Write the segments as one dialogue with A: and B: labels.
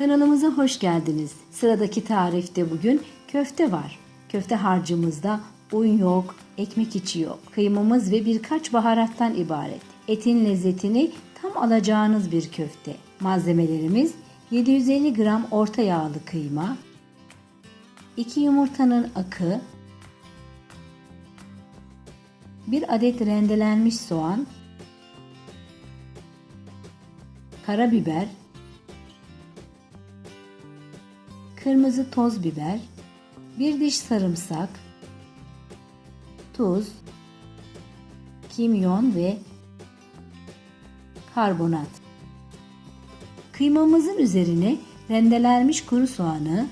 A: Kanalımıza hoş geldiniz. Sıradaki tarifte bugün köfte var. Köfte harcımızda un yok, ekmek içi yok. Kıymamız ve birkaç baharattan ibaret. Etin lezzetini tam alacağınız bir köfte. Malzemelerimiz 750 gram orta yağlı kıyma, 2 yumurtanın akı, 1 adet rendelenmiş soğan, karabiber, kırmızı toz biber, bir diş sarımsak, tuz, kimyon ve karbonat. Kıymamızın üzerine rendelenmiş kuru soğanı,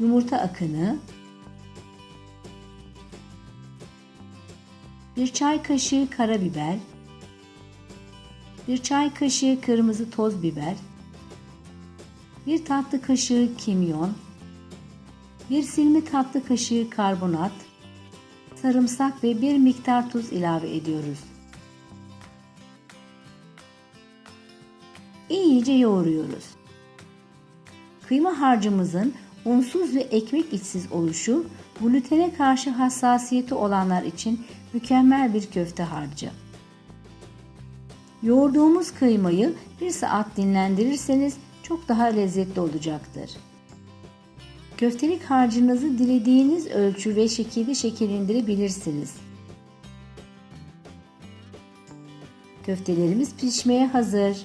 A: yumurta akını, bir çay kaşığı karabiber, bir çay kaşığı kırmızı toz biber, bir tatlı kaşığı kimyon, bir silme tatlı kaşığı karbonat, sarımsak ve bir miktar tuz ilave ediyoruz. İyice yoğuruyoruz. Kıyma harcımızın unsuz ve ekmek içsiz oluşu glutene karşı hassasiyeti olanlar için mükemmel bir köfte harcı. Yoğurduğumuz kıymayı bir saat dinlendirirseniz çok daha lezzetli olacaktır. Köftelik harcınızı dilediğiniz ölçü ve şekilde şekillendirebilirsiniz. Köftelerimiz pişmeye hazır.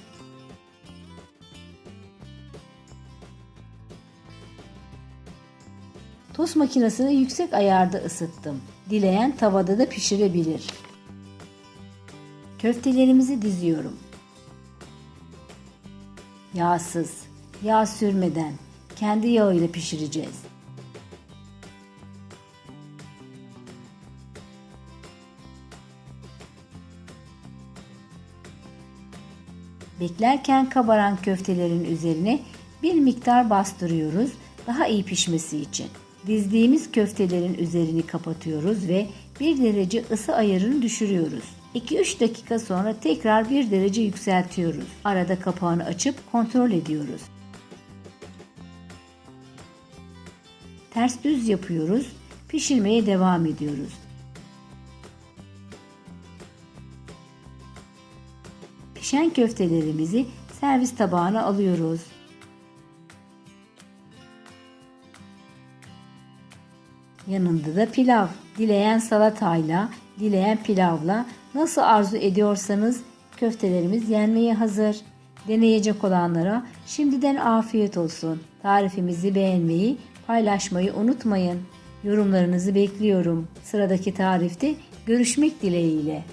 A: Tost makinesini yüksek ayarda ısıttım. Dileyen tavada da pişirebilir. Köftelerimizi diziyorum. Yağsız, yağ sürmeden kendi yağıyla pişireceğiz. Beklerken kabaran köftelerin üzerine bir miktar bastırıyoruz daha iyi pişmesi için. Dizdiğimiz köftelerin üzerini kapatıyoruz ve 1 derece ısı ayarını düşürüyoruz. 2-3 dakika sonra tekrar 1 derece yükseltiyoruz. Arada kapağını açıp kontrol ediyoruz. Ters düz yapıyoruz. Pişirmeye devam ediyoruz. Pişen köftelerimizi servis tabağına alıyoruz. Yanında da pilav. Dileyen salatayla, dileyen pilavla nasıl arzu ediyorsanız köftelerimiz yenmeye hazır. Deneyecek olanlara şimdiden afiyet olsun. Tarifimizi beğenmeyi, paylaşmayı unutmayın. Yorumlarınızı bekliyorum. Sıradaki tarifte görüşmek dileğiyle.